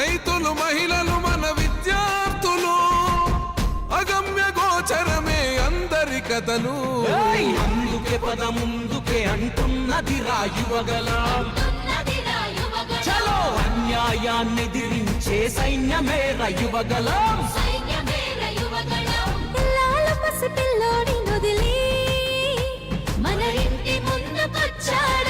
రైతులు మహిళలు మన విద్యార్థులు. అగమ్య గోచరమే అందరి కథలు! అందుకే పద ముందుకే అంటున్నది రాయువగలం చలో అన్యాయాన్ని దిరించే సైన్యమే రయువగలం వదిలి మన ఇంటి ముందుకొచ్చాడమ్మా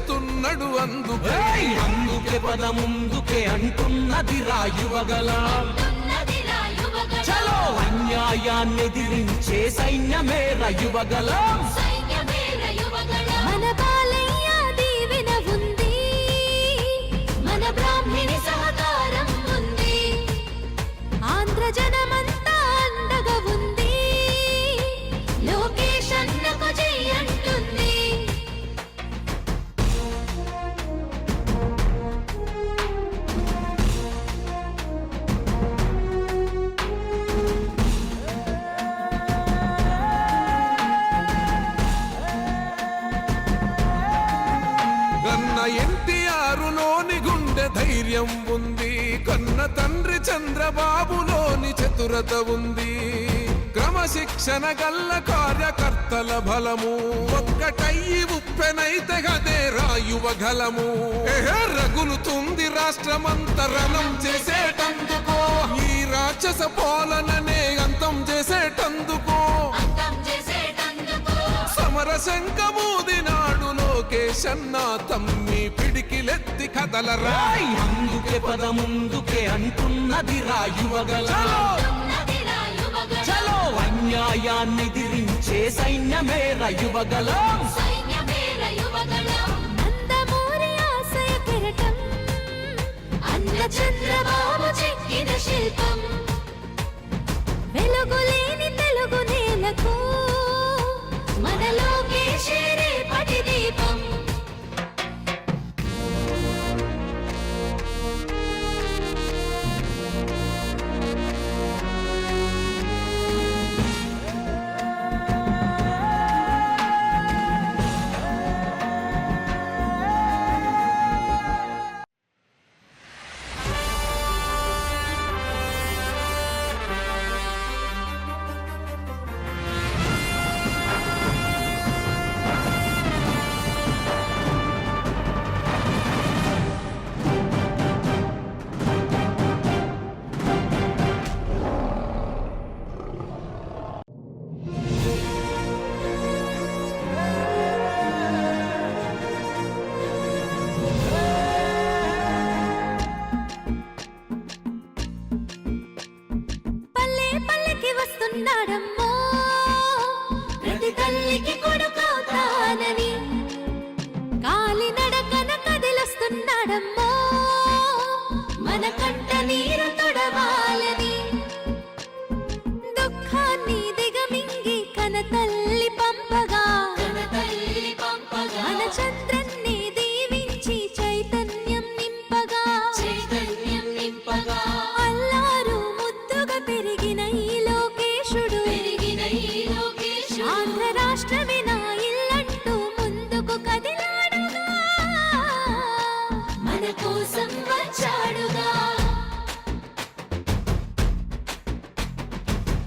చేస్తున్నాడు అందుకే! అందుకే పద ముందుకే అంటున్నది రాయువగలం చలో అన్యాయాన్ని దిరించే సైన్యమే రయువగలం ధైర్యం ఉంది. కన్న తండ్రి చంద్రబాబులోని చతురత ఉంది. క్రమశిక్షణ గల్ల కార్యకర్తల బలము. ఒక్కటయ్యి ఉప్పెనైతే గదే రాయువ గలము. రగులుతుంది రాష్ట్రమంతరణం చేసేటందుకో. ఈ రాక్షస పాలననే అంతం చేసేటందుకో. అంతం చేసేటందుకు. సమర శంఖమూదినాడు లోకేశన్న తమ్మి పిడికిలెత్తి కదలరా! అందుకే పద ముందుకే అంటున్నది యువగణం చలో! అన్యాయాన్ని దిరించే సైన్యమే రయువగలం చంద్రబాబు చెక్కిన శిల్పం. వెలుగులేని తెలుగు నేలకు మన లోకేశే తల్లి పంపగా తల్లి పంపగా. మన చంద్రన్ని దీవించి చైతన్యం నింపగా. చైతన్యం నింపగా అల్లారు ముద్దుగా పెరిగిన ఈ లోకేశుడు పెరిగిన ఈ లోకేశుడు. ఆంధ్ర రాష్ట్రమే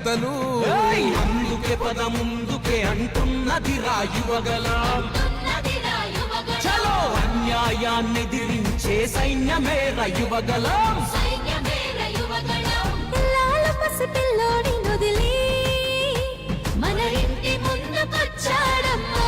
కథలు! అందుకే పద ముందుకే అంటున్నది రాయువగలం చలో అన్యాయాన్ని దిరించే సైన్యమే రయువగలం వదిలి మన ఇంటి ముందుకొచ్చాడమ్మా.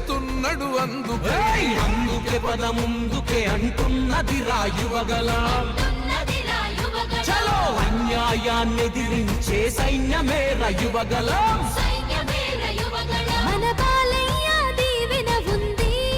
చేస్తున్నాడు అందుకే! అందుకే పద ముందుకే అంటున్నది రాయువగలం చలో అన్యాయాన్ని దిరించే సైన్యమే రయువగలం